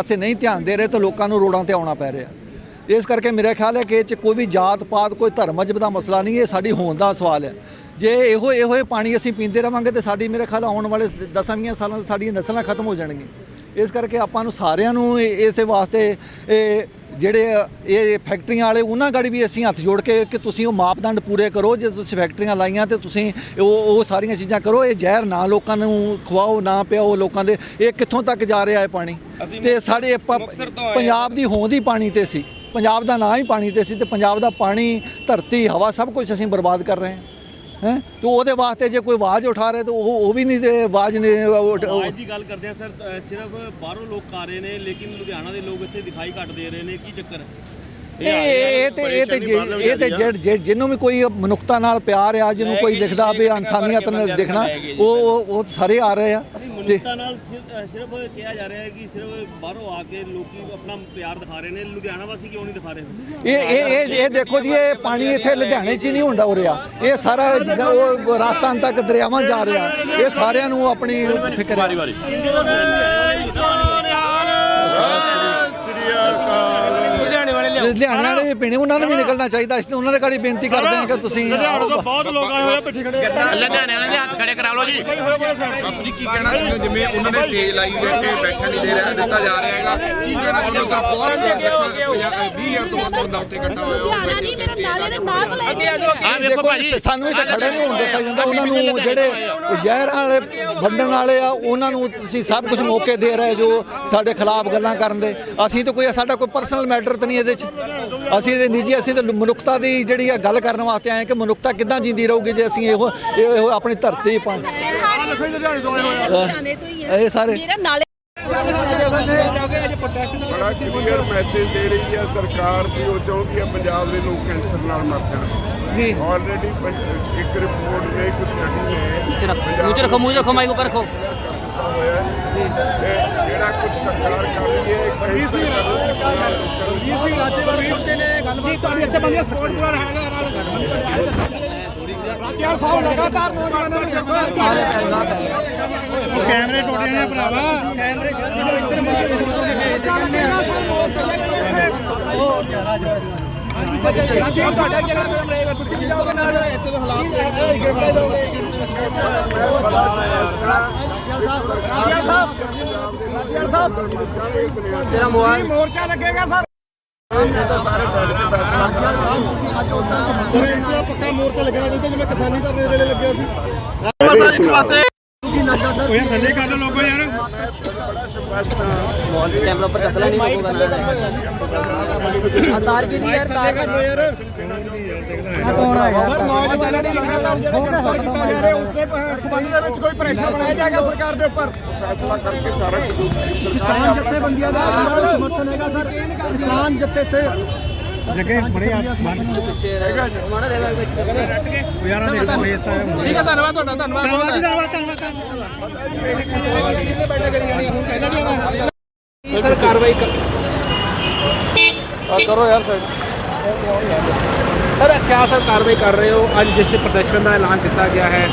ਅਸੀਂ ਨਹੀਂ ਧਿਆਨ ਦੇ ਰਹੇ ਤਾਂ ਲੋਕਾਂ ਨੂੰ ਰੋਡਾਂ ਤੇ ਆਉਣਾ ਪੈ ਰਿਹਾ। ਇਸ ਕਰਕੇ ਮੇਰਾ ਖਿਆਲ ਹੈ ਕਿ ਇਹ 'ਚ ਕੋਈ ਵੀ ਜਾਤ ਪਾਤ ਕੋਈ ਧਰਮ ਅਜਬ ਦਾ ਮਸਲਾ ਨਹੀਂ, ਇਹ ਸਾਡੀ ਹੋਂਦ ਦਾ ਸਵਾਲ ਹੈ। ਜੇ ਇਹੋ ਇਹੋ ਹੀ ਪਾਣੀ ਅਸੀਂ ਪੀਂਦੇ ਰਵਾਂਗੇ ਤੇ ਸਾਡੀ ਮੇਰੇ ਖਿਆਲ ਆਉਣ ਵਾਲੇ 10-20 ਸਾਲਾਂ ਸਾਡੀਆਂ ਨਸਲਾਂ ਖਤਮ ਹੋ ਜਾਣਗੀਆਂ। ਇਸ ਕਰਕੇ ਆਪਾਂ ਨੂੰ ਸਾਰਿਆਂ ਨੂੰ ਇਹ- ਇਸੇ ਵਾਸਤੇ ਇਹ ਜਿਹੜੇ ਇਹ ਫੈਕਟਰੀਆਂ ਵਾਲੇ ਉਹਨਾਂ ਗਾੜੀ ਵੀ ਅਸੀਂ ਹੱਥ ਜੋੜ ਕੇ ਕਿ ਤੁਸੀਂ ਉਹ ਮਾਪਦੰਡ ਪੂਰੇ ਕਰੋ ਜੇ ਤੁਸੀਂ ਫੈਕਟਰੀਆਂ ਲਾਈਆਂ ਤੇ ਤੁਸੀਂ ਉਹ ਉਹ ਸਾਰੀਆਂ ਚੀਜ਼ਾਂ ਕਰੋ ਇਹ ਜ਼ਹਿਰ ਨਾ ਲੋਕਾਂ ਨੂੰ ਖਵਾਓ ਨਾ ਪਿਆਓ ਲੋਕਾਂ ਦੇ ਇਹ ਕਿੱਥੋਂ ਤੱਕ ਜਾ ਰਿਹਾ ਹੈ ਪਾਣੀ? ਤੇ ਸਾਡੇ ਪੰਜਾਬ ਦੀ ਹੋਂਦ ਹੀ ਪਾਣੀ ਤੇ ਸੀ ਪੰਜਾਬ ਦਾ ਨਾਂ ਹੀ ਪਾਣੀ ਤੇ ਸੀ ਤੇ ਪੰਜਾਬ ਦਾ ਪਾਣੀ ਧਰਤੀ ਹਵਾ ਸਭ ਕੁਝ ਅਸੀਂ ਬਰਬਾਦ ਕਰ ਰਹੇ ਹਾਂ। ਹੈ? ਤੇ ਉਹਦੇ ਵਾਸਤੇ ਜੇ ਕੋਈ ਆਵਾਜ਼ ਉਠਾ ਰਿਹਾ ਤਾਂ ਉਹ ਉਹ ਵੀ ਨਹੀਂ ਤੇ ਆਵਾਜ਼ ਨਹੀਂ ਉਠ- ਦੀ ਗੱਲ ਕਰਦੇ ਆ ਸਰ ਸਿਰਫ ਬਾਹਰੋਂ ਲੋਕ ਆ ਰਹੇ ਨੇ, ਲੇਕਿਨ ਲੁਧਿਆਣਾ ਦੇ ਲੋਕ ਇੱਥੇ ਦਿਖਾਈ ਘੱਟ ਦੇ ਰਹੇ ਨੇ। ਕੀ ਚੱਕਰ ਹੈ? ਇਹ ਇਹ ਤੇ ਇਹ ਤੇ ਜੇ- ਇਹ ਤੇ ਜਿਹੜ- ਜਿਹੜ- ਜਿਹਨੂੰ ਵੀ ਕੋਈ ਮਨੁੱਖਤਾ ਨਾਲ ਪਿਆਰ ਆ ਜਿਹਨੂੰ ਕੋਈ ਲਿਖਦਾ ਵੀ ਇਨਸਾਨੀਅਤ ਨਾਲ ਦੇਖਣਾ ਉਹ ਉਹ- ਉਹ ਸਾਰੇ ਆ ਰਹੇ ਆ। ਤੇ ਮਨੁੱਖਤਾ ਨਾਲ ਸਿਰ- ਅ, ਸਿਰਫ ਕਿਹਾ ਜਾ ਰਿਹਾ ਹੈ ਕਿ ਸਿਰਫ ਬਾਹਰੋਂ ਆ ਕੇ ਲੋਕੀ ਆਪਣਾ ਪਿਆਰ ਦਿਖਾ ਰਹੇ ਨੇ ਲੁਧਿਆਣਾ ਵਾਸੀ ਕਿਉਂ ਨਹੀਂ ਦਿਖਾ ਰਹੇ? ਇਹ ਇਹ ਦੇਖੋ ਜੀ ਇਹ ਪਾਣੀ ਇੱਥੇ ਲੁਧਿਆਣੇ 'ਚ ਹੀ ਨਹੀਂ ਹੁੰਦਾ ਹੋ ਰਿਹਾ ਇਹ ਸਾਰਾ ਜਿੱਦਾਂ ਉਹ ਰਾਜਸਥਾਨ ਤੱਕ ਦਰਿਆਵਾਂ ਜਾ ਰਿਹਾ। ਇਹ ਸਾਰਿਆਂ ਨੂੰ ਆਪਣੀ ਫਿਕਰ ਹੈ ਲੁਧਿਆਣੇ ਵਾਲੇ ਵੀ ਪੀਣੇ ਉਹਨਾਂ ਨੂੰ ਵੀ ਨਿਕਲਣਾ ਚਾਹੀਦਾ। ਇਸ ਤੇ ਉਹਨਾਂ ਦੇ ਗਾੜੀ ਬੇਨਤੀ ਕਰਦੇ ਹਾਂ ਕਿ ਤੁਸੀਂ ਬਹੁਤ ਲੋਕ ਆਏ ਹੋਏ ਆ ਪਿੱਛੇ ਖੜੇ ਲੁਧਿਆਣੇ ਵਾਲਿਆਂ ਦੇ ਹੱਥ ਖੜੇ ਕਰਾ ਲਓ ਜੀ। ਬਾਪੂ ਜੀ ਕੀ ਕਹਿਣਾ ਚਾਹੁੰਦੇ ਹੋ? ਜਿਵੇਂ ਉਹਨਾਂ ਨੇ ਸਟੇਜ ਲਾਈ ਹੋਈ ਹੈ ਇੱਥੇ ਬੈਠਣ ਨਹੀਂ ਦੇ ਰਿਹਾ ਦਿੱਤਾ ਜਾ ਰਿਹਾ ਹੈਗਾ। ਕੀ ਕਹਿਣਾ ਚਾਹੁੰਦੇ ਹੋ? ਬਹੁਤ 20000 ਤੋਂ ਵੱਧ ਬੰਦਾ ਉੱਥੇ ਇਕੱਠਾ ਹੋਇਆ ਲੁਧਿਆਣਾ ਨਹੀਂ ਮੇਰੇ ਨਾਲੇ ਦੇ ਨਾਲ ਲੈ ਕੇ ਆ ਵੇਖੋ ਦੇਖੋ ਭਾਜੀ ਸਾਨੂੰ ਇੱਥੇ ਖੜੇ ਨਹੀਂ ਹੋਣ ਦਿੱਤਾ ਜਾਂਦਾ। ਉਹਨਾਂ ਨੂੰ ਜਿਹੜੇ ਜ਼ਹਿਰ ਵਾਲੇ ਵੰਡਣ ਵਾਲੇ ਆ ਉਹਨਾਂ ਨੂੰ ਤੁਸੀਂ ਸਭ ਕੁਝ ਮੌਕੇ ਦੇ ਰਹੇ ਜੋ ਸਾਡੇ ਖਿਲਾਫ ਗੱਲਾਂ ਕਰਨ ਦੇ। ਅਸੀਂ ਤਾਂ ਕੋਈ ਸਾਡਾ ਕੋਈ ਪਰਸਨਲ ਮੈਟਰ ਤਾਂ ਨਹੀਂ ਇਹਦੇ 'ਚ। ਅਸੀਂ ਇਹਦੇ ਨਿੱਜੀ ਅਸੀਂ ਤਾਂ ਮਨੁੱਖਤਾ ਦੀ ਜਿਹੜੀ ਆ ਗੱਲ ਕਰਨ ਵਾਸਤੇ ਆਏ ਕਿ ਮਨੁੱਖਤਾ ਕਿੱਦਾਂ ਜਿੰਦੀ ਰਹੂਗੀ ਜੇ ਅਸੀਂ ਇਹੋ ਇਹੋ ਆਪਣੀ ਧਰਤੀ ਪਾ ਤੋਂ ਇਹ ਸਾਰੇ। ਮੇਰਾ ਨਾਲੇ ਬੜਾ ਕਲੀਅਰ ਮੈਸੇਜ ਦੇ ਰਹੀ ਹੈ ਸਰਕਾਰ ਕਿ ਉਹ ਚਾਹੁੰਦੀ ਹੈ ਪੰਜਾਬ ਦੇ ਲੋਕ ਕੈਂਸਰ ਨਾਲ ਮਰ ਜਾਣ। ਜੀ। ਆਲਰੇਡੀ ਇੱਕ ਰਿਪੋਰਟ ਨੇ ਇੱਕ ਸਟੱਡੀ ਹੈ ਮੂੰਹ ਚ ਰੱਖੋ ਮੂੰਹ ਰੱਖੋ ਮਾਈਕ ਉੱਪਰ ਰੱਖੋ। ਜਿਹੜਾ ਕੁਝ ਸਰਕਾਰ ਕਰ ਰਹੀ ਹੈ ਕਈ ਸਰਕਾਰ ਜੀ ਰਾਜੇ ਨੇ ਗੱਲਬਾਤ ਤੁਹਾਡੀ ਇੱਥੇ ਬੰਦੀ ਸਪੋਰਟ ਪੂਰਾ ਹੈਗਾ ਰਾਜਿਆ ਸਾਹਿਬ ਲਗਾਤਾਰ ਨੌਜਵਾਨਾਂ ਨੂੰ ਕੈਮਰੇ ਟੁੱਟ ਜਾਣੇ ਭਰਾਵਾ। ਕੈਮਰੇ ਜਦੋਂ ਇੱਧਰ ਮਾਰ ਕੇ ਦੋ ਦੋ ਰਾਜਿਆ ਤੁਹਾਡਾ ਕਿਹੜਾ ਕੰਮ ਰਹੇਗਾ ਤੁਸੀਂ ਵੀ ਜਾਓਗੇ ਨਾਲ ਇੱਥੇ ਦੇ ਹਾਲਾਤ ਦੇਖਦੇ ਦੋਗੇ ਰਾਜਿਆ ਸਾਹਿਬ ਰਾਜਿਆ ਸਾਹਿਬ ਤੇਰਾ ਮੋਬਾਈਲ ਮੋਰਚਾ ਲੱਗੇਗਾ ਸਰ ਪੱਕਾ ਮੋਰਚਾ ਲੱਗਣਾ ਚਾਹੀਦਾ ਜਿਵੇਂ ਕਿਸਾਨੀ ਧਰਨੇ ਵੇਲੇ ਲੱਗਿਆ ਸੀ। ਇੱਕ ਪਾਸੇ ਨਹੀਂ ਲੱਗਦਾ ਸਰ ਉਹ ਸਰਕਾਰ ਦੇ ਉੱਪਰ? ਫੈਸਲਾ ਕਰਕੇ ਸਾਰਾ ਕਿਸਾਨ ਜਥੇਬੰਦੀਆਂ ਦਾ ਸਮਰਥਨ ਹੈਗਾ ਸਰ। ਕਿਸਾਨ ਜਥੇ ਸੇ ਜਗੇ ਬੜੇ ਮਾੜਾ ਰਹਿਵਾ ਵਿੱਚ। ਰੱਟ ਕੇ ਯਾਰਾਂ ਦੇ ਪਲੇਸ ਆ। ਠੀਕ ਹੈ ਧੰਨਵਾਦ ਤੁਹਾਡਾ ਧੰਨਵਾਦ ਧੰਨਵਾਦ ਧੰਨਵਾਦ ਧੰਨਵਾਦ ਸਰ ਕਾਰਵਾਈ ਕਰੋ ਯਾਰ ਸਰ ਸਰ ਕਿਆ ਸਰ ਕਾਰਵਾਈ ਕਰ ਰਹੇ ਹੋ? ਅੱਜ ਜਿਸ ਪ੍ਰਦਰਸ਼ਨ ਦਾ ਐਲਾਨ ਕੀਤਾ ਗਿਆ ਹੈ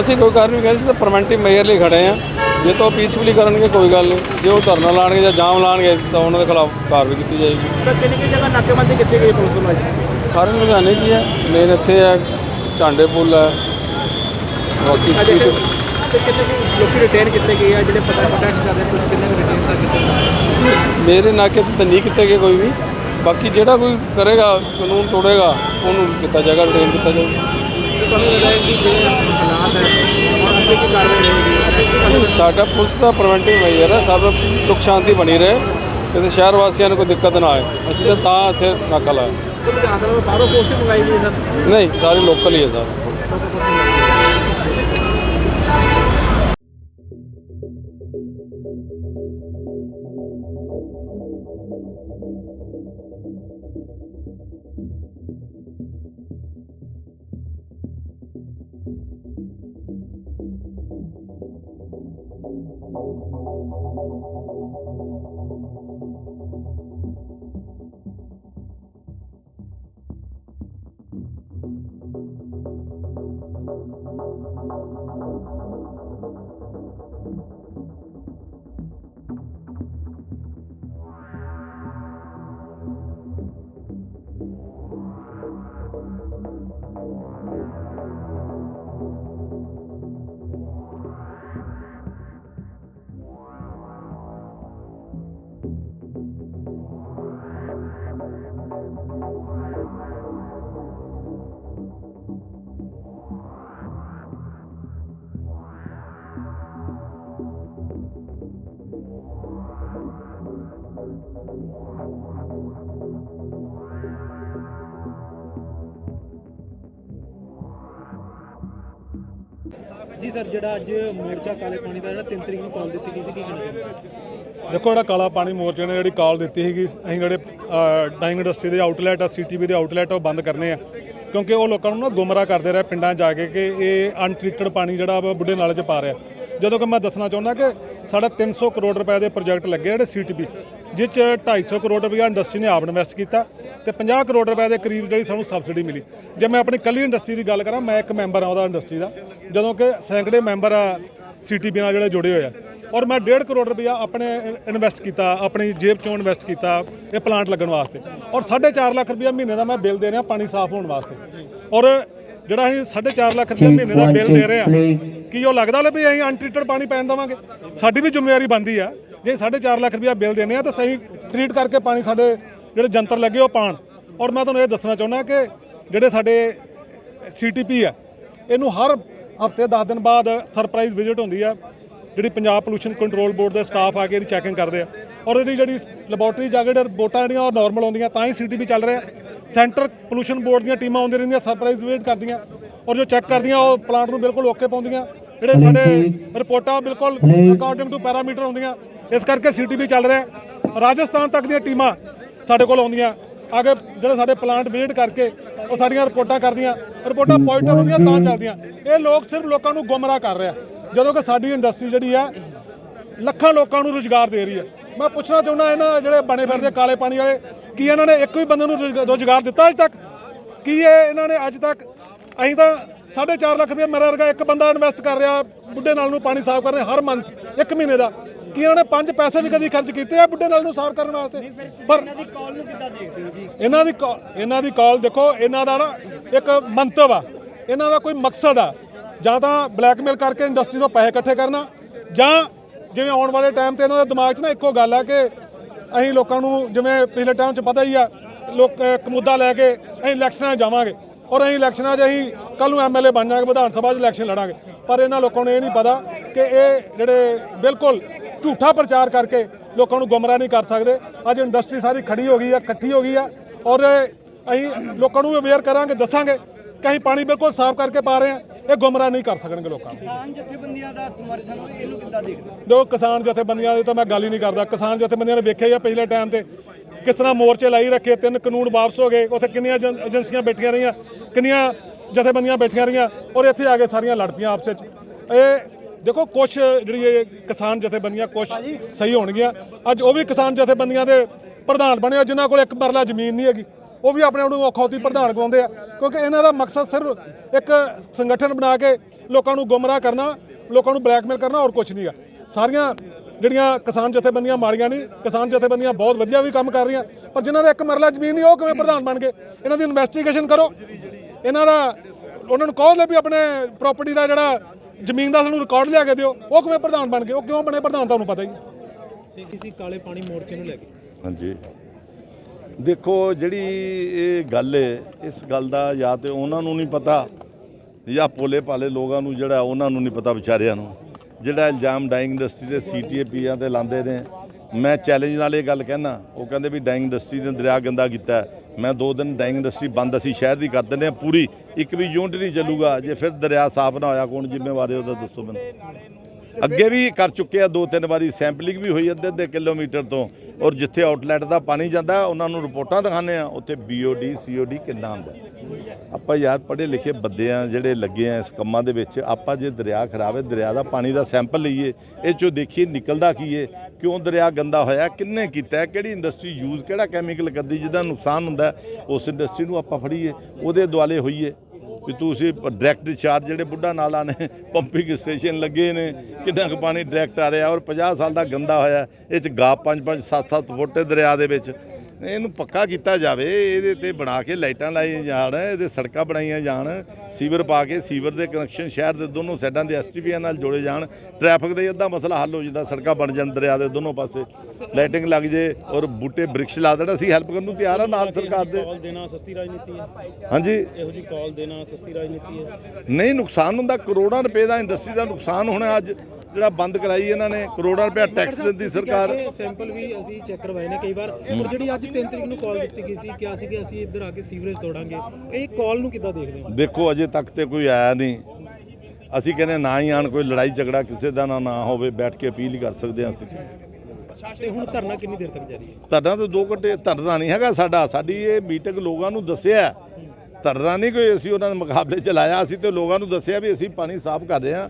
ਅਸੀਂ ਕੋਈ ਕਾਰਵਾਈ ਨਹੀਂ ਕਰ ਰਹੇ ਸੀ ਤਾਂ ਪਰਮੈਂਟਿਵ ਮੇਅਰ ਲਈ ਖੜੇ ਆ ਜੇ ਤਾਂ ਪੀਸਫੁਲੀ ਕਰਨਗੇ ਕੋਈ ਗੱਲ ਨਹੀਂ। ਜੇ ਉਹ ਧਰਨਾ ਲਾਣਗੇ ਜਾਂ ਜਾਮ ਲਾਣਗੇ ਤਾਂ ਉਹਨਾਂ ਦੇ ਖਿਲਾਫ ਕਾਰਵਾਈ ਕੀਤੀ ਜਾਏਗੀ। ਸਰ ਕਿੰਨੀ ਕਿੰਨੀ ਜਗ੍ਹਾ ਨਾਕੇਬੰਦੀ ਕੀਤੀ ਗਈ ਪੁਲਿਸ ਵੱਲੋਂ ਅੱਜ? ਸਾਰੇ ਲੁਧਿਆਣੇ 'ਚ ਹੀ ਹੈ। ਮੇਨ ਇੱਥੇ ਹੈ ਝਾਂਡੇ ਪੁੱਲ ਹੈ ਬਾਕੀ ਸੀਟ ਤੇ ਕਿੰਨੇ ਕੁ ਲੋਕੀ ਰਿਟੇਨ ਕੀਤੇ ਗਏ ਆ ਜਿਹੜੇ ਪਤਾ ਪ੍ਰੋਟੈਸਟ ਕਰ ਰਹੇ ਕੁਝ ਕਿੰਨੇ ਰਿਟੇਨ ਕਰ ਕੀਤੇ ਮੇਰੇ ਨਾਕੇ ਤੇ ਤਾਂ ਨਹੀਂ ਕੀਤੇ ਗਏ ਕੋਈ ਵੀ। ਬਾਕੀ ਜਿਹੜਾ ਕੋਈ ਕਰੇਗਾ ਕਾਨੂੰਨ ਤੋੜੇਗਾ ਉਹਨੂੰ ਕੀਤਾ ਜਾਏਗਾ ਰਿਟੇਨ ਕੀਤਾ ਜਾਏਗਾ ਤੁਹਾਨੂੰ ਲੱਗਦਾ ਹੈ ਕਿ ਜਿਹੜੇ ਹਾਲਾਤ ਹੈ ਕੀ ਕਾਰਵਾਈ ਰਹੇਗੀ ਸਾਡਾ ਪੁਲਿਸ ਦਾ ਪ੍ਰੀਵੈਂਟਿਵ ਮੇਜਰ ਹੈ ਸਭ ਸੁਖ ਸ਼ਾਂਤੀ ਬਣੀ ਰਹੇ ਕਿਸੇ ਸ਼ਹਿਰ ਵਾਸੀਆਂ ਨੂੰ ਕੋਈ ਦਿੱਕਤ ਨਾ ਆਏ। ਅਸੀਂ ਤਾਂ ਤਾਂ ਇੱਥੇ ਨਾਕਾ ਲਾਇਆ। ਲੋਕਲ ਲੁਧਿਆਣਾ ਦਾ ਬਾਹਰੋਂ ਫੋਰਸ ਮੰਗਾਈ ਗਈ ਸਰ? ਨਹੀਂ ਸਾਰੇ ਲੋਕਲ ਹੀ ਹੈ ਸਰ। ਜੀ ਸਰ, ਜਿਹੜਾ ਅੱਜ ਮੋਰਚਾ ਕਾਲੇ ਪਾਣੀ ਦਾ ਜਿਹੜਾ 3 ਤਰੀਕ ਨੂੰ ਕਾਲ ਦਿੱਤੀ ਗਈ ਸੀ, ਕੀ ਕਹਿਣਾ ਚਾਹੁੰਦੇ ਦੇਖੋ, ਜਿਹੜਾ ਕਾਲਾ ਪਾਣੀ ਮੋਰਚੇ ਨੇ ਜਿਹੜੀ ਕਾਲ ਦਿੱਤੀ ਸੀਗੀ, ਅਸੀਂ ਜਿਹੜੇ ਡਾਈਂਗ ਇੰਡਸਟਰੀ ਦੇ ਆਊਟਲੈਟ ਆ ਸੀਟੀਵੀ ਦੇ ਆਊਟਲੈਟ ਉਹ ਬੰਦ ਕਰਨੇ ਆ। ਕਿਉਂਕਿ ਉਹ ਲੋਕਾਂ ਨੂੰ ਨਾ ਗੁੰਮਰਾਹ ਕਰਦੇ ਰਹੇ ਪਿੰਡਾਂ ਜਾ ਕੇ ਕਿ ਇਹ ਅਨਟ੍ਰੀਟਡ ਪਾਣੀ ਜਿਹੜਾ ਵਾ ਬੁੱਢੇ ਨਾਲੇ 'ਚ ਪਾ ਰਿਹਾ। ਜਦੋਂ ਕਿ ਮੈਂ ਦੱਸਣਾ ਚਾਹੁੰਦਾ ਕਿ ਸਾਡਾ 300 ਕਰੋੜ ਰੁਪਏ ਦੇ ਪ੍ਰੋਜੈਕਟ ਲੱਗੇ ਜਿਹੜੇ ਸੀਟੀਪੀ ਜਿਸ 'ਚ 250 ਕਰੋੜ ਰੁਪਏ ਇੰਡਸਟਰੀ ਨੇ ਆਪ ਇਨਵੈਸਟ ਕੀਤਾ ਤੇ 50 ਕਰੋੜ ਰੁਪਏ ਦੇ ਕਰੀਬ ਜਿਹੜੀ ਸਾਨੂੰ ਸਬਸਿਡੀ ਮਿਲੀ। ਜੇ ਮੈਂ ਆਪਣੀ ਕੱਲੀ ਇੰਡਸਟਰੀ ਦੀ ਗੱਲ ਕਰਾਂ ਮੈਂ ਇੱਕ ਮੈਂਬਰ ਆ ਉਹਦਾ ਇੰਡਸਟਰੀ ਦਾ ਜਦੋਂ ਕਿ ਸੈਂਕੜੇ ਮੈਂਬਰ ਆ ਸੀਟੀਪੀ ਨਾਲ ਜਿਹੜੇ ਜੁੜੇ ਹੋਏ ਆ। ਔਰ ਮੈਂ 1.5 ਕਰੋੜ ਰੁਪਇਆ ਆਪਣੇ ਇਨਵੈਸਟ ਕੀਤਾ ਆਪਣੀ ਜੇਬ ਚੋਂ ਇਨਵੈਸਟ ਕੀਤਾ ਇਹ ਪਲਾਂਟ ਲੱਗਣ ਵਾਸਤੇ। ਔਰ 4.5 ਲੱਖ ਰੁਪਇਆ ਮਹੀਨੇ ਦਾ ਮੈਂ ਬਿੱਲ ਦੇ ਰਿਹਾ ਪਾਣੀ ਸਾਫ਼ ਹੋਣ ਵਾਸਤੇ। ਔਰ ਜਿਹੜਾ ਅਸੀਂ 4.5 ਲੱਖ ਰੁਪਇਆ ਮਹੀਨੇ ਦਾ ਬਿੱਲ ਦੇ ਰਹੇ ਆ ਕੀ ਉਹ ਲੱਗਦਾ ਲੈ ਵੀ ਅਸੀਂ ਅਨਟ੍ਰੀਟਡ ਪਾਣੀ ਪੈਣ ਦੇਵਾਂਗੇ? ਸਾਡੀ ਵੀ ਜ਼ਿੰਮੇਵਾਰੀ ਬਣਦੀ ਆ। ਜੇ 4.5 ਲੱਖ ਰੁਪਇਆ ਬਿੱਲ ਦੇਣੇ ਆ ਤਾਂ ਸਹੀ ਟ੍ਰੀਟ ਕਰਕੇ ਪਾਣੀ ਸਾਡੇ ਜਿਹੜੇ ਜੰਤਰ ਲੱਗੇ ਉਹ ਪਾਣ ਔਰ ਮੈਂ ਤੁਹਾਨੂੰ ਇਹ ਦੱਸਣਾ ਚਾਹੁੰਦਾ ਕਿ ਜਿਹੜੇ ਸਾਡੇ ਸੀਟੀਪੀ ਆ ਇਹਨੂੰ ਹਰ ਹਫ਼ਤੇ 10 ਦਿਨ ਬਾਅਦ ਸਰਪ੍ਰਾਈਜ਼ ਵਿਜ਼ਿਟ ਹੁੰਦੀ ਆ ਜਿਹੜੀ ਪੰਜਾਬ ਪੋਲੂਸ਼ਨ ਕੰਟਰੋਲ ਬੋਰਡ ਦੇ ਸਟਾਫ ਆ ਕੇ ਇਹਦੀ ਚੈਕਿੰਗ ਕਰਦੇ ਆ। ਔਰ ਇਹਦੀ ਜਿਹੜੀ ਲੈਬੋਰਟਰੀ ਜਾ ਕੇ ਰਿਪੋਰਟਾਂ ਜਿਹੜੀਆਂ ਉਹ ਨਾਰਮਲ ਆਉਂਦੀਆਂ ਤਾਂ ਹੀ ਸੀਟੀਪੀ ਚੱਲ ਰਿਹਾ। ਸੈਂਟਰ ਪੋਲੂਸ਼ਨ ਬੋਰਡ ਦੀਆਂ ਟੀਮਾਂ ਆਉਂਦੀਆਂ ਰਹਿੰਦੀਆਂ ਸਰਪ੍ਰਾਈਜ਼ ਵਿਜ਼ਿਟ ਕਰਦੀਆਂ। ਔਰ ਜੋ ਚੈੱਕ ਕਰਦੀਆਂ ਉਹ ਪਲਾਂਟ ਨੂੰ ਬਿਲਕੁਲ ਓਕੇ ਪਾਉਂਦੀਆਂ। ਜਿਹੜੇ ਸਾਡੇ ਰਿਪੋਰਟਾਂ ਬਿਲਕੁਲ ਅਕੋਰਡਿੰਗ ਟੂ ਪੈਰਾਮੀਟਰ ਹੁੰਦੀਆਂ। ਇਸ ਕਰਕੇ ਸੀਟੀਪੀ ਚੱਲ ਰਿਹਾ ਰਾਜਸਥਾਨ ਤੱਕ ਦੀਆਂ ਟੀਮਾਂ ਸਾਡੇ ਕੋਲ ਆਉਂਦੀਆਂ। ਆਗੇ ਜਿਹੜੇ ਸਾਡੇ ਪਲਾਂਟ ਵਿਜ਼ਿਟ ਕਰਕੇ ਉਹ ਸਾਡੀਆਂ ਰਿਪੋਰਟਾਂ ਕਰਦੀਆਂ। ਰਿਪੋਰਟਾਂ ਪੋਜ਼ਿਟਿਵ ਹੁੰਦੀਆਂ ਤਾਂ ਚੱਲਦੀਆਂ। ਇਹ ਲੋਕ ਸਿਰਫ ਲੋਕਾਂ ਨੂੰ ਗੁੰਮਰਾਹ ਕਰ ਰਿਹਾ ਜਦੋਂ ਕਿ ਸਾਡੀ ਇੰਡਸਟਰੀ ਜਿਹੜੀ ਆ ਲੱਖਾਂ ਲੋਕਾਂ ਨੂੰ ਰੁਜ਼ਗਾਰ ਦੇ ਰਹੀ ਹੈ। ਮੈਂ ਪੁੱਛਣਾ ਚਾਹੁੰਦਾ ਇਹਨਾਂ ਜਿਹੜੇ ਬਣੇ ਫਿਰਦੇ ਕਾਲੇ ਪਾਣੀ ਵਾਲੇ, ਕੀ ਇਹਨਾਂ ਨੇ ਇੱਕ ਵੀ ਬੰਦੇ ਨੂੰ ਰੁਜ਼ਗਾ- ਰੁਜ਼ਗਾਰ ਦਿੱਤਾ ਅੱਜ ਤੱਕ? ਕੀ ਇਹ ਇਹਨਾਂ ਨੇ ਅੱਜ ਤੱਕ, ਅਸੀਂ ਤਾਂ 4.5 ਲੱਖ ਰੁਪਏ ਮੇਰਾ ਵਰਗਾ ਇੱਕ ਬੰਦਾ ਇਨਵੈਸਟ ਕਰ ਰਿਹਾ, ਬੁੱਢੇ ਨਾਲ ਨੂੰ ਪਾਣੀ ਸਾਫ਼ ਕਰ ਰਿਹਾ ਹਰ ਮੰਥ ਇੱਕ ਮਹੀਨੇ ਦਾ। ਕੀ ਇਹਨਾਂ ਨੇ ਪੰਜ ਪੈਸੇ ਵੀ ਕਦੀ ਖਰਚ ਕੀਤੇ ਆ ਬੁੱਢੇ ਨਾਲ ਨੂੰ ਸਾਫ਼ ਕਰਨ ਵਾਸਤੇ? ਪਰ ਇਹਨਾਂ ਦੀ ਕਾਲ ਨੂੰ ਕਿੱਦਾਂ ਦੇਖਦੇ ਹੋ ਜੀ? ਇਹਨਾਂ ਦੀ ਇਹਨਾਂ ਦੀ ਕਾਲ ਦੇਖੋ ਇਹਨਾਂ ਦਾ ਨਾ ਇੱਕ ਮੰਤਵ ਆ। ਇਹਨਾਂ ਦਾ ਕੋਈ ਮਕਸਦ ਆ। ਜਾਂ ਤਾਂ ਬਲੈਕਮੇਲ ਕਰਕੇ ਇੰਡਸਟਰੀ ਤੋਂ ਪੈਸੇ ਇਕੱਠੇ ਕਰਨਾ ਜਾਂ ਜਿਵੇਂ ਆਉਣ ਵਾਲੇ ਟਾਈਮ ਤੇ ਇਹਨਾਂ ਦੇ ਦਿਮਾਗ 'ਚ ਨਾ ਇੱਕੋ ਗੱਲ ਆ ਕਿ ਅਸੀਂ ਲੋਕਾਂ ਨੂੰ ਜਿਵੇਂ ਪਿਛਲੇ ਟਾਈਮ 'ਚ ਪਤਾ ਹੀ ਆ ਲੋਕ ਇੱਕ ਮੁੱਦਾ ਲੈ ਕੇ ਅਸੀਂ ਇਲੈਕਸ਼ਨਾਂ 'ਚ ਜਾਵਾਂਗੇ। ਔਰ ਅਸੀਂ ਇਲੈਕਸ਼ਨਾਂ 'ਚ ਅਸੀਂ ਕੱਲ ਨੂੰ ਐਮਐਲਏ ਬਣ ਜਾਵਾਂਗੇ ਵਿਧਾਨ ਸਭਾ 'ਚ ਇਲੈਕਸ਼ਨ ਲੜਾਂਗੇ। ਪਰ ਇਹਨਾਂ ਲੋਕਾਂ ਨੂੰ ਇਹ ਨਹੀਂ ਪਤਾ ਕਿ ਇਹ ਜਿਹੜੇ ਬਿਲਕੁਲ ਝੂਠਾ ਪ੍ਰਚਾਰ ਕਰਕੇ ਲੋਕਾਂ ਨੂੰ ਗੁੰਮਰਾਹ ਨਹੀਂ ਕਰ ਸਕਦੇ। ਅੱਜ ਇੰਡਸਟਰੀ ਸਾਰੀ ਖੜੀ ਹੋ ਗਈ ਆ ਇਕੱਠੀ ਹੋ ਗਈ ਆ ਔਰ ਅਸੀਂ ਲੋਕਾਂ ਨੂੰ ਅਵੇਅਰ ਕਰਾਂਗੇ ਦੱਸਾਂਗੇ ਕਿ ਅਸੀਂ ਪਾਣੀ ਬਿਲਕੁਲ ਸਾਫ਼ ਕਰਕੇ ਪਾ ਰਹੇ ਹਾਂ। ਇਹ ਗੁੰਮਰਾਹ ਨਹੀਂ ਕਰ ਸਕਣਗੇ ਲੋਕਾਂ ਨੂੰ। ਕਿਸਾਨ ਜਥੇਬੰਦੀਆਂ ਦਾ ਸਮਰਥਨ ਇਹਨੂੰ ਕਿੱਦਾਂ ਦੇਖਦੇ ਜੋ ਕਿਸਾਨ ਜਥੇਬੰਦੀਆਂ ਦੀ ਤਾਂ ਮੈਂ ਗੱਲ ਹੀ ਨਹੀਂ ਕਰਦਾ। ਕਿਸਾਨ ਜਥੇਬੰਦੀਆਂ ਨੇ ਵੇਖਿਆ ਹੀ ਆ ਪਿਛਲੇ ਟਾਈਮ ਤੇ ਕਿਸ ਤਰ੍ਹਾਂ ਮੋਰਚੇ ਲਾਈ ਰੱਖੇ ਤਿੰਨ ਕਾਨੂੰਨ ਵਾਪਸ ਹੋ ਗਏ। ਉੱਥੇ ਕਿੰਨੀਆਂ ਏਜੰ- ਏਜੰਸੀਆਂ ਬੈਠੀਆਂ ਰਹੀਆਂ ਕਿੰਨੀਆਂ ਜਥੇਬੰਦੀਆਂ ਬੈਠੀਆਂ ਰਹੀਆਂ ਔਰ ਇੱਥੇ ਆ ਕੇ ਸਾਰੀਆਂ ਲੜ ਪਈਆਂ ਆਪਸ ਵਿੱਚ। ਇਹ ਦੇਖੋ ਕੁਝ ਜਿਹੜੀ ਇਹ ਕਿਸਾਨ ਜਥੇਬੰਦੀਆਂ ਕੁਝ ਸਹੀ ਹੋਣਗੀਆਂ। ਅੱਜ ਉਹ ਵੀ ਕਿਸਾਨ ਜਥੇਬੰਦੀਆਂ ਦੇ ਪ੍ਰਧਾਨ ਬਣੇ ਆ ਜਿਨ੍ਹਾਂ ਕੋਲ ਇੱਕ ਮਰਲਾ ਜ਼ਮੀਨ ਨਹੀਂ ਹੈਗੀ। ਉਹ ਵੀ ਆਪਣੇ ਆਪ ਨੂੰ ਅਖੌਤੀ ਪ੍ਰਧਾਨ ਗਵਾਉਂਦੇ ਆ। ਕਿਉਂਕਿ ਇਹਨਾਂ ਦਾ ਮਕਸਦ ਸਿਰਫ ਇੱਕ ਸੰਗਠਨ ਬਣਾ ਕੇ ਲੋਕਾਂ ਨੂੰ ਗੁੰਮਰਾਹ ਕਰਨਾ ਲੋਕਾਂ ਨੂੰ ਬਲੈਕਮੇਲ ਕਰਨਾ ਹੋਰ ਕੁਝ ਨਹੀਂਗਾ ਸਾਰੀਆਂ ਜਿਹੜੀਆਂ ਕਿਸਾਨ ਜਥੇਬੰਦੀਆਂ ਮਾੜੀਆਂ ਨਹੀਂ ਕਿਸਾਨ ਜਥੇਬੰਦੀਆਂ ਬਹੁਤ ਵਧੀਆ ਵੀ ਕੰਮ ਕਰ ਰਹੀਆਂ ਪਰ ਜਿਨ੍ਹਾਂ ਦਾ ਇੱਕ ਮਰਲਾ ਜ਼ਮੀਨ ਨਹੀਂ ਉਹ ਕਿਵੇਂ ਪ੍ਰਧਾਨ ਬਣ ਗਏ? ਇਹਨਾਂ ਦੀ ਇਨਵੈਸਟੀਗੇਸ਼ਨ ਕਰੋ। ਇਹਨਾਂ ਦਾ ਉਹਨਾਂ ਨੂੰ ਕਹੋ ਲੈ ਵੀ ਆਪਣੇ ਪ੍ਰਾਪਰਟੀ ਦਾ ਜਿਹੜਾ ਜ਼ਮੀਨ ਦਾ ਸਾਨੂੰ ਰਿਕਾਰਡ ਲਿਆ ਕੇ ਦਿਓ। ਉਹ ਕਿਵੇਂ ਪ੍ਰਧਾਨ ਬਣ ਗਏ? ਉਹ ਕਿਉਂ ਬਣੇ ਪ੍ਰਧਾਨ ਤੁਹਾਨੂੰ ਪਤਾ ਹੀ। ਕਿਸੇ ਕਾਲੇ ਪਾਣੀ ਮੋਰਚੇ ਨੂੰ ਲੈ ਕੇ। ਹਾਂਜੀ। ਦੇਖੋ ਜਿਹੜੀ ਇਹ ਗੱਲ ਹੈ ਇਸ ਗੱਲ ਦਾ ਜਾਂ ਤੇ ਉਹਨਾਂ ਨੂੰ ਨਹੀਂ ਪਤਾ ਜਾਂ ਭੋਲੇ ਭਾਲੇ ਲੋਕਾਂ ਨੂੰ ਜਿਹੜਾ ਉਹਨਾਂ ਨੂੰ ਨਹੀਂ ਪਤਾ ਵਿਚਾਰਿਆਂ ਨੂੰ। ਜਿਹੜਾ ਇਲਜ਼ਾਮ ਡਾਈਂਗ ਇੰਡਸਟਰੀ ਦੇ ਸੀਟੀਏਪੀਆਂ ਤੇ ਲਾਉਂਦੇ ਨੇ ਮੈਂ ਚੈਲੰਜ ਨਾਲ ਇਹ ਗੱਲ ਕਹਿਣਾ ਉਹ ਕਹਿੰਦੇ ਵੀ ਡਾਈਂਗ ਇੰਡਸਟਰੀ ਨੇ ਦਰਿਆ ਗੰਦਾ ਕੀਤਾ ਮੈਂ ਦੋ ਦਿਨ ਡਾਈਂਗ ਇੰਡਸਟਰੀ ਬੰਦ ਅਸੀਂ ਸ਼ਹਿਰ ਦੀ ਕਰ ਦਿੰਦੇ ਹਾਂ, ਪੂਰੀ ਇੱਕ ਵੀ ਯੂਨਿਟ ਨਹੀਂ ਚੱਲੂਗਾ, ਜੇ ਫਿਰ ਦਰਿਆ ਸਾਫ਼ ਨਾ ਹੋਇਆ, ਕੌਣ ਜ਼ਿੰਮੇਵਾਰ ਹੈ ਉਹਦਾ ਦੱਸੋ ਮੈਨੂੰ। ਅੱਗੇ ਵੀ ਕਰ ਚੁੱਕੇ ਆ, ਦੋ ਤਿੰਨ ਵਾਰੀ ਸੈਂਪਲਿੰਗ ਵੀ ਹੋਈ ਅੱਧੇ ਅੱਧੇ ਕਿਲੋਮੀਟਰ ਤੋਂ, ਔਰ ਜਿੱਥੇ ਆਊਟਲੈਟ ਦਾ ਪਾਣੀ ਜਾਂਦਾ, ਉਹਨਾਂ ਨੂੰ ਰਿਪੋਰਟਾਂ ਦਿਖਾਉਂਦੇ ਆ ਉੱਥੇ ਬੀਓਡੀ ਸੀਓਡੀ ਕਿੰਨਾ ਆਉਂਦਾ ਆਪਾਂ ਯਾਰ ਪੜ੍ਹੇ ਲਿਖੇ ਬੰਦੇ ਆ ਜਿਹੜੇ ਲੱਗੇ ਆ ਇਸ ਕੰਮਾਂ ਦੇ ਵਿੱਚ, ਆਪਾਂ ਜੇ ਦਰਿਆ ਖਰਾਬ ਹੈ ਦਰਿਆ ਦਾ ਪਾਣੀ ਦਾ ਸੈਂਪਲ ਲਈਏ, ਇਹ ਚੋਂ ਦੇਖੀਏ ਨਿਕਲਦਾ ਕੀ ਹੈ ਕਿਉਂ ਦਰਿਆ ਗੰਦਾ ਹੋਇਆ, ਕਿੰਨੇ ਕੀਤਾ, ਕਿਹੜੀ ਇੰਡਸਟਰੀ ਯੂਜ਼ ਕਿਹੜਾ ਕੈਮੀਕਲ ਕਰਦੀ, ਜਿਹਦਾ ਨੁਕਸਾਨ ਹੁੰਦਾ, ਉਸ ਇੰਡਸਟਰੀ ਨੂੰ ਆਪਾਂ ਫੜੀਏ, ਉਹਦੇ ਦੁਆਲੇ ਹੋਈਏ। ਵੀ ਤੁਸੀਂ ਡਾਇਰੈਕਟ ਡਿਸਚਾਰਜ ਜਿਹੜੇ ਬੁੱਢਾ ਨਾਲਾ ਨੇ ਪੰਪਿੰਗ ਸਟੇਸ਼ਨ ਲੱਗੇ ਨੇ, ਕਿੰਨਾ ਕੁ ਪਾਣੀ ਡਾਇਰੈਕਟ ਆ ਰਿਹਾ ਔਰ 50 ਸਾਲ ਦਾ ਗੰਦਾ ਹੋਇਆ, ਇਹ ਚ ਗਾ 5-5 7-7 ਫੁੱਟ ਦਰਿਆ ਦੇ ਵਿੱਚ। ਇਹਨੂੰ ਪੱਕਾ ਕੀਤਾ ਜਾਵੇ ਇਹਦੇ ਤੇ ਬਣਾ ਕੇ ਲਾਈਟਾਂ ਲਾਈਆਂ ਜਾਣ ਇਹਦੇ ਸੜਕਾਂ ਬਣਾਈਆਂ ਜਾਣ ਸੀਵਰ ਪਾ ਕੇ ਸੀਵਰ ਦੇ ਕਨੈਕਸ਼ਨ ਸ਼ਹਿਰ ਦੇ ਦੋਨੋਂ ਸਾਈਡਾਂ ਦੇ ਐਸਟੀਪੀਆਂ ਨਾਲ ਜੋੜੇ ਜਾਣ ਟ੍ਰੈਫਿਕ ਦਾ ਅੱਧਾ ਮਸਲਾ ਹੱਲ ਹੋ ਜਾਂਦਾ ਸੜਕਾਂ ਬਣ ਜਾਣ ਦਰਿਆ ਦੇ ਦੋਨੋਂ ਪਾਸੇ। ਲਾਈਟਿੰਗ ਲੱਗ ਜੇ ਔਰ ਬੂਟੇ ਬ੍ਰਿਕਸ਼ ਲਾ ਦੇਣ ਅਸੀਂ ਹੈਲਪ ਕਰਨ ਨੂੰ ਤਿਆਰ ਆ ਨਾਲ ਸਰਕਾਰ ਦੇ। ਕਾਲ ਦੇਣਾ ਸਸਤੀ ਰਾਜਨੀਤੀ ਹੈ। ਹਾਂਜੀ। ਇਹੋ ਜੀ ਕਾਲ ਦੇਣਾ ਸਸਤੀ ਰਾਜਨੀਤੀ ਹੈ। ਨਹੀਂ ਨੁਕਸਾਨ ਹੁੰਦਾ ਕਰੋੜਾਂ ਰੁਪਏ ਦਾ ਇੰਡਸਟਰੀ ਦਾ ਨੁਕਸਾਨ ਹੋਣਾ ਅੱਜ। ਜਿਹੜਾ ਬੰਦ ਕਰਾਈ ਇਹਨਾਂ ਨੇ ਕਰੋੜਾਂ ਰੁਪਏ ਟੈਕਸ ਦਿੰਦੀ ਸਰਕਾਰ। ਸੈਂਪਲ ਵੀ ਅਸੀਂ ਚੈੱਕ ਕਰਵਾਏ ਨੇ ਕਈ ਵਾਰ। ਪਰ ਜਿਹੜੀ ਅੱਜ 3 ਤਰੀਕ ਨੂੰ ਕਾਲ ਦਿੱਤੀ ਗਈ ਸੀ ਕਿਹਾ ਸੀ ਕਿ ਅਸੀਂ ਇੱਧਰ ਆ ਕੇ ਸੀਵਰੇਜ ਤੋੜਾਂਗੇ। ਇਹ ਕਾਲ ਨੂੰ ਕਿੱਦਾਂ ਦੇਖਦੇ ਹੋ? ਦੇਖੋ ਅਜੇ ਤੱਕ ਤੇ ਕੋਈ ਆਇਆ ਨਹੀਂ। ਅਸੀਂ ਕਹਿੰਦੇ ਨਾ ਹੀ ਆਣ ਕੋਈ ਲੜਾਈ ਝਗੜਾ ਕਿਸੇ ਦਾ ਨਾ ਨਾ ਹੋਵੇ ਬੈਠ ਕੇ ਅਪੀਲ ਕਰ ਸਕਦੇ ਹਾਂ ਅਸੀਂ। ਤੇ। ਹੁਣ ਧਰਨਾ ਕਿੰਨੀ ਦੇਰ ਤੱਕ ਜਾਰੀ ਹੈ? ਧਰਨਾ ਤਾਂ ਦੋ ਘੰਟੇ ਧਰਨਾ ਨਹੀਂ ਹੈਗਾ ਸਾਡਾ। ਸਾਡੀ ਇਹ ਮੀਟਿੰਗ ਲੋਕਾਂ ਨੂੰ ਦੱਸਿਆ। ਧਰਨਾ ਨਹੀਂ ਕੋਈ ਅਸੀਂ ਉਹਨਾਂ ਦੇ ਮੁਕਾਬਲੇ ਚ ਲਾਇਆ ਅਸੀਂ ਤੇ ਲੋਕਾਂ ਨੂੰ ਦੱਸਿਆ ਵੀ ਅਸੀਂ ਪਾਣੀ ਸਾਫ਼ ਕਰ ਰਹੇ ਹਾਂ।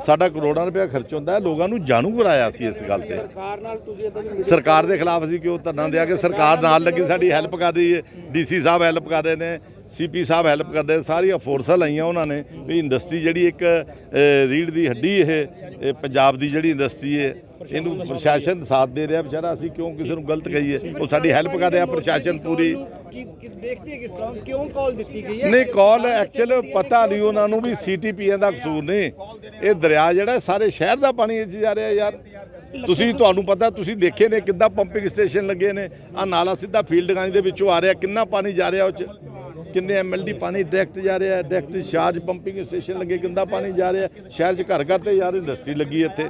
ਸਾਡਾ ਕਰੋੜਾਂ ਰੁਪਏ ਖਰਚ ਹੁੰਦਾ ਹੈ ਲੋਕਾਂ ਨੂੰ ਜਾਣੂ ਕਰਾਇਆ ਸੀ ਇਸ ਗੱਲ ਤੇ। ਸਰਕਾਰ ਨਾਲ ਤੁਸੀਂ ਇਦਾਂ ਦੀ ਸਰਕਾਰ ਦੇ ਖਿਲਾਫ ਅਸੀਂ ਕਿਉਂ ਧਰਨਾ ਦਿਆ ਕਿ ਸਰਕਾਰ ਨਾਲ ਲੱਗੀ ਸਾਡੀ ਹੈਲਪ ਕਰ ਰਹੀ ਹੈ ਡੀਸੀ ਸਾਹਿਬ ਹੈਲਪ ਕਰ ਰਹੇ ਨੇ ਸੀਪੀ ਸਾਹਿਬ ਹੈਲਪ ਕਰਦੇ ਸਾਰੀਆਂ ਫੋਰਸਾਂ ਲਾਈਆਂ ਉਹਨਾਂ ਨੇ ਵੀ ਇੰਡਸਟਰੀ ਜਿਹੜੀ ਇੱਕ ਅ, ਰੀੜ੍ਹ ਦੀ ਹੱਡੀ ਇਹ ਪੰਜਾਬ ਦੀ ਜਿਹੜੀ ਇੰਡਸਟਰੀ ਹੈ ਇਹਨੂੰ ਪ੍ਰਸ਼ਾਸਨ ਸਾਥ ਦੇ ਰਿਹਾ ਵਿਚਾਰਾ ਅਸੀਂ ਕਿਉਂ ਕਿਸੇ ਨੂੰ ਗਲਤ ਕਹੀਏ ਉਹ ਸਾਡੀ ਹੈਲਪ ਕਰ ਰਿਹਾ ਪ੍ਰਸ਼ਾਸਨ ਪੂਰੀ ਦੇਖਦੇ ਕਿਸ ਤਰ੍ਹਾਂ? ਕਿਉਂ ਕਾਲ ਦਿੱਤੀ ਗਈ ਨਹੀਂ ਕਾਲ ਐਕਚੁਅਲ ਪਤਾ ਨਹੀਂ, ਉਹਨਾਂ ਨੂੰ ਵੀ ਸੀਟੀਪੀਏ ਦਾ ਕਸੂਰ ਨਹੀਂ। ਇਹ ਦਰਿਆ ਜਿਹੜਾ ਸਾਰੇ ਸ਼ਹਿਰ ਦਾ ਪਾਣੀ ਇਹ 'ਚ ਜਾ ਰਿਹਾ ਯਾਰ। ਤੁਸੀਂ, ਤੁਹਾਨੂੰ ਪਤਾ, ਤੁਸੀਂ ਦੇਖੇ ਨੇ ਕਿੱਦਾਂ ਪੰਪਿੰਗ ਸਟੇਸ਼ਨ ਲੱਗੇ ਨੇ। ਆ ਨਾਲਾ ਸਿੱਧਾ ਫੀਲਡ ਗੰਜ ਦੇ ਵਿੱਚੋਂ ਆ ਰਿਹਾ, ਕਿੰਨਾ ਪਾਣੀ ਜਾ ਰਿਹਾ ਉਹ 'ਚ? ਕਿੰਨੇ ਐਮਐਲਡੀ ਪਾਣੀ ਡਾਇਰੈਕਟ ਜਾ ਰਿਹਾ ਡਾਇਰੈਕਟ ਚਾਰਜ ਪੰਪਿੰਗ ਸਟੇਸ਼ਨ ਲੱਗੇ ਕਿੰਦਾ ਪਾਣੀ ਜਾ ਰਿਹਾ ਸ਼ਹਿਰ 'ਚ ਘਰ ਘਰ ਤੇ ਯਾਰ ਇੰਡਸਟਰੀ ਲੱਗੀ ਇੱਥੇ।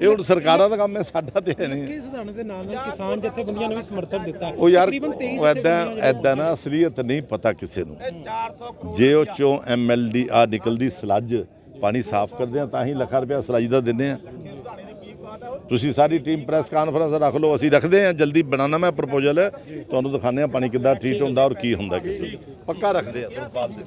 ਇਹ ਹੁਣ ਸਰਕਾਰਾਂ ਦਾ ਕੰਮ ਹੈ ਸਾਡਾ ਤੇ ਹੈ ਨਹੀਂ। ਇਸ ਸਧਾਰਨ ਦੇ ਨਾਲ ਨਾਲ ਕਿਸਾਨ ਜਥੇਬੰਦੀਆਂ ਨੇ ਵੀ ਸਮਰਥਨ ਦਿੱਤਾ ਉਹ ਯਾਰ ਤਕਰੀਬਨ 23 ਉਹ ਐਦਾਂ ਐਦਾਂ ਨਾ ਅਸਲੀਅਤ ਨਹੀਂ ਪਤਾ ਕਿਸੇ ਨੂੰ। ਜੇ ਉਹ ਚੋਂ ਐਮਐਲਡੀ ਆ ਨਿਕਲਦੀ ਸਲੱਜ ਪਾਣੀ ਸਾਫ਼ ਕਰਦੇ ਆ ਤਾਂ ਹੀ ਲੱਖਾਂ ਰੁਪਇਆ ਸਲੱਜ ਦਾ ਦਿੰਦੇ ਆ। ਤੁਸੀਂ ਸਾਰੀ ਟੀਮ ਪ੍ਰੈਸ ਕਾਨਫਰੰਸ ਰੱਖ ਲਓ, ਅਸੀਂ ਰੱਖਦੇ ਹਾਂ। ਜਲਦੀ ਬਣਾਉਣਾ ਮੈਂ ਪ੍ਰਪੋਜ਼ਲ ਤੁਹਾਨੂੰ ਦਿਖਾਉਂਦੇ ਆ ਪਾਣੀ ਕਿੱਦਾਂ ਟ੍ਰੀਟ ਹੁੰਦਾ ਔਰ ਕੀ ਹੁੰਦਾ ਕਿਸੇ ਨੂੰ। ਪੱਕਾ ਰੱਖਦੇ ਆ ਤੁਹਾਨੂੰ ਬਾਅਦ ਦੇ